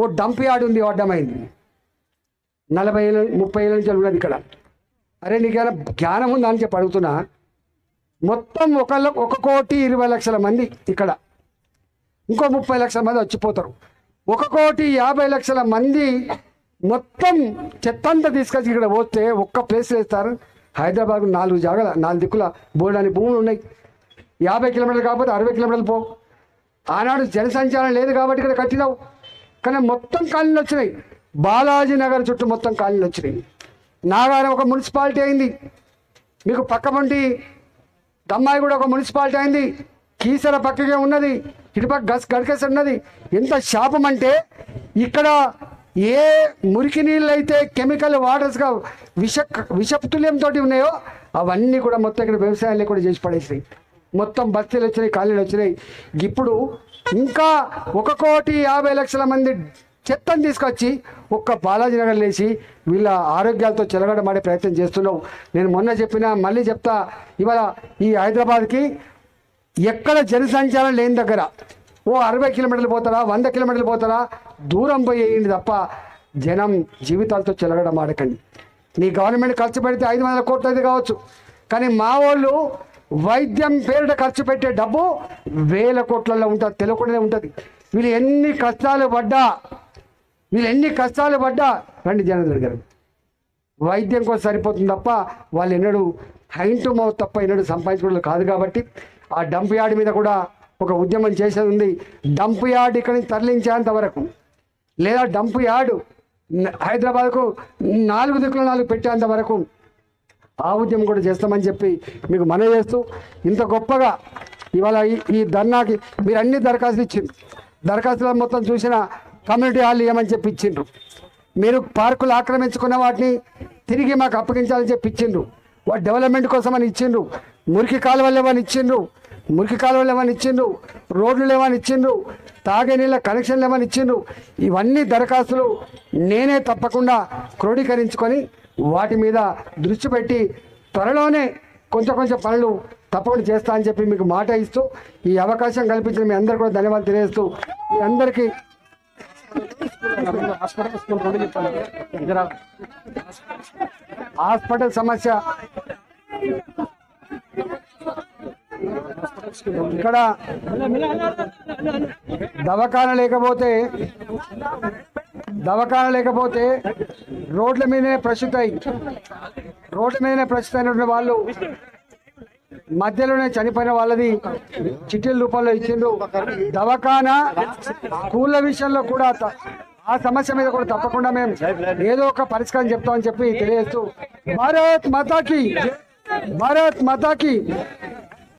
ఓ dump yard ఉంది అడ్డమైంది. నలభై ఏళ్ళ ముప్పై ఏళ్ళ నుంచి ఉన్నది ఇక్కడ. అరే నీకేమైనా జ్ఞానం ఉందా అని చెప్పి అడుగుతున్నా. మొత్తం ఒక ఒక కోటి ఇరవై లక్షల మంది ఇక్కడ. ఇంకో ముప్పై లక్షల మంది వచ్చిపోతారు. ఒక కోటి యాభై లక్షల మంది మొత్తం చెత్త అంతా తీసుకొచ్చి ఇక్కడ పోతే ఒక్క ప్లేస్ వేస్తారు. హైదరాబాద్ నాలుగు జాగల నాలుగు దిక్కుల బోర్డాని భూములు ఉన్నాయి. యాభై కిలోమీటర్లు కాకపోతే అరవై కిలోమీటర్లు పో. ఆనాడు జనసంచారం లేదు కాబట్టి ఇక్కడ కట్టినావు. కానీ మొత్తం కాలనీలు వచ్చినాయి. బాలాజీ నగర్ చుట్టూ మొత్తం కాలనీలు వచ్చినాయి. నాగారం ఒక మున్సిపాలిటీ అయింది. మీకు పక్క పంటి దమ్మాయి కూడా ఒక మున్సిపాలిటీ అయింది. కీసర పక్కకే ఉన్నది. ఇటుపక్క గస్ గడికేసి ఉన్నది. ఎంత శాపం అంటే ఇక్కడ ఏ మురికి నీళ్ళు అయితే కెమికల్ వాటర్స్గా విష విషతుల్యంతో ఉన్నాయో అవన్నీ కూడా మొత్తం ఇక్కడ వ్యవసాయాన్ని కూడా చేసి పడేసినాయి. మొత్తం బస్తీలు వచ్చినాయి ఖాళీలు వచ్చినాయి. ఇప్పుడు ఇంకా ఒక కోటి యాభై లక్షల మంది చెత్తను తీసుకొచ్చి ఒక్క బాలాజీ నగర్ లేచి వీళ్ళ ఆరోగ్యాలతో చెలగడమాడే ప్రయత్నం చేస్తున్నావు నేను మొన్న చెప్పినా మళ్ళీ చెప్తా ఇవాళ ఈ హైదరాబాద్కి ఎక్కడ జనసంచారం లేని దగ్గర ఓ అరవై కిలోమీటర్లు పోతారా వంద కిలోమీటర్లు పోతారా దూరం పోయేయండి తప్ప జనం జీవితాలతో చెలగడం ఆడకండి. నీ గవర్నమెంట్ ఖర్చు పెడితే ఐదు వందల కోట్లు అయితే కావచ్చు. కానీ మా వాళ్ళు వైద్యం పేరిట ఖర్చు పెట్టే డబ్బు వేల కోట్లలో ఉంటుంది తెలియకుండానే ఉంటుంది. వీళ్ళు ఎన్ని కష్టాలు పడ్డా వీళ్ళు ఎన్ని కష్టాలు పడ్డా రండి జనార్దన్ గారు. వైద్యం కోసం సరిపోతుంది తప్ప వాళ్ళు ఎన్నడూ హైంటు మౌత్ తప్ప ఎన్నడూ సంపాదించుకోవడం కాదు కాబట్టి ఆ డంప్ యార్డ్ మీద కూడా ఒక ఉద్యమం చేసేది ఉంది. డంప్ యార్డ్ ఇక్కడి నుంచి తరలించేంత వరకు లేదా డంప్ యార్డు హైదరాబాద్కు నాలుగు దిక్కుల నాలుగు పెట్టేంత వరకు ఆ ఉద్యమం కూడా చేస్తామని చెప్పి మీకు మనవి చేస్తూ ఇంత గొప్పగా ఇవాళ ఈ ఈ ధర్నాకి మీరు అన్ని దరఖాస్తులు ఇచ్చిండ్రు. దరఖాస్తులు మొత్తం చూసిన కమ్యూనిటీ హాల్ ఇవ్వమని చెప్పి ఇచ్చిండ్రు. మీరు పార్కులు ఆక్రమించుకున్న వాటిని తిరిగి మాకు అప్పగించాలని చెప్పి ఇచ్చిండ్రు. వాటి డెవలప్మెంట్ కోసం అని ఇచ్చిండ్రు. మురికి కాలువలు ఏమని ఇచ్చిండ్రు. మురికి కాలువలు ఏమని ఇచ్చిండ్రు. రోడ్లు ఏమని ఇచ్చిండ్రు. తాగే నీళ్ళ కనెక్షన్లు ఏమని ఇచ్చిండ్రు. ఇవన్నీ దరఖాస్తులు నేనే తప్పకుండా క్రోడీకరించుకొని వాటి మీద దృష్టి పెట్టి త్వరలోనే కొంచెం కొంచెం పనులు తప్పకుండా చేస్తా అని చెప్పి మీకు మాట ఇస్తూ ఈ అవకాశం కల్పించిన మీ అందరికీ కూడా ధన్యవాదాలు తెలియజేస్తూ మీ అందరికీ హాస్పిటల్ సమస్య. ఇక్కడ దవాఖాన లేకపోతే దవాఖాన లేకపోతే రోడ్ల మీదనే ప్రస్తుతాయి రోడ్ల మీదనే ప్రస్తుతమైన వాళ్ళు మధ్యలోనే చనిపోయిన వాళ్ళది చిట్టీల రూపంలో ఇచ్చిండు దవాఖానా స్కూళ్ళ విషయంలో కూడా ఆ సమస్య మీద కూడా తప్పకుండా మేము ఏదో ఒక పరిష్కారం చెప్తామని చెప్పి తెలియజేస్తూ భారత్ మాతాకి భారత్ మాతాకి